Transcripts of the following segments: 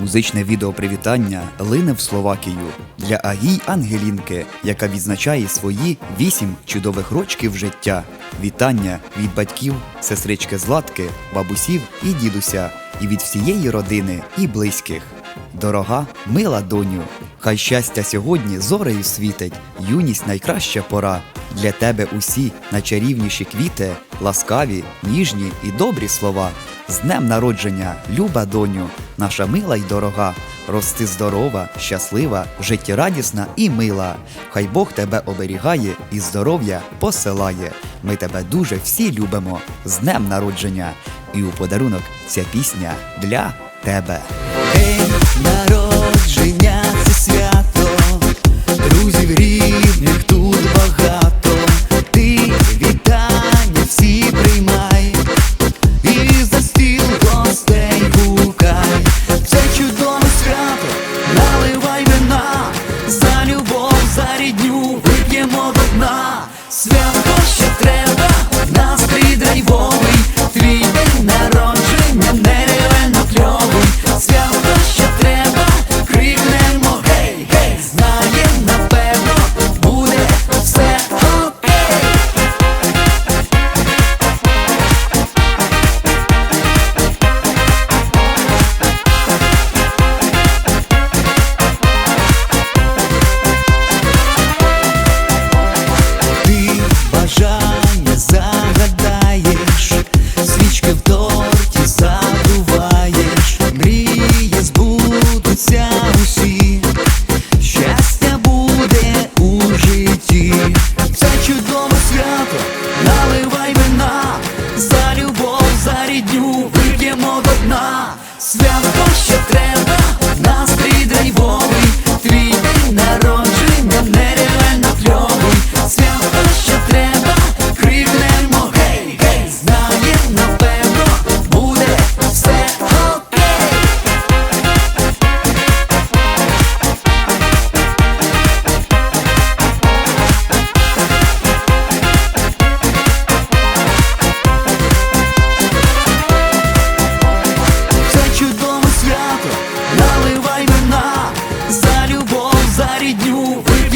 Музичне відео привітання лине в Словакію для Агій Ангелінки, яка відзначає свої вісім чудових рочків життя. Вітання від батьків, сестрички Златки, бабусів і дідуся, і від всієї родини і близьких. Дорога, мила доню, хай щастя сьогодні зорею світить, юність найкраща пора. Для тебе усі найчарівніші квіти, ласкаві, ніжні і добрі слова. З днем народження, люба доню, наша мила й дорога, рости здорова, щаслива, життєрадісна і мила. Хай Бог тебе оберігає і здоров'я посилає. Ми тебе дуже всі любимо. З днем народження! І у подарунок ця пісня для тебе. День народження свято, друзів рідних тут багато. Ти вітання всі приймай, і за стіл гостей гукай. Це чудове свято, наливай вина, за любов, за рідню вип'ємо до дна. Свято за рідню вип'ємо до дна. Свято що треба, настрій драйвовий,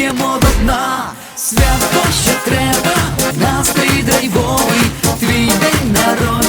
Йдемо до дна, свято що треба, настрій драйвовий, твій день народ.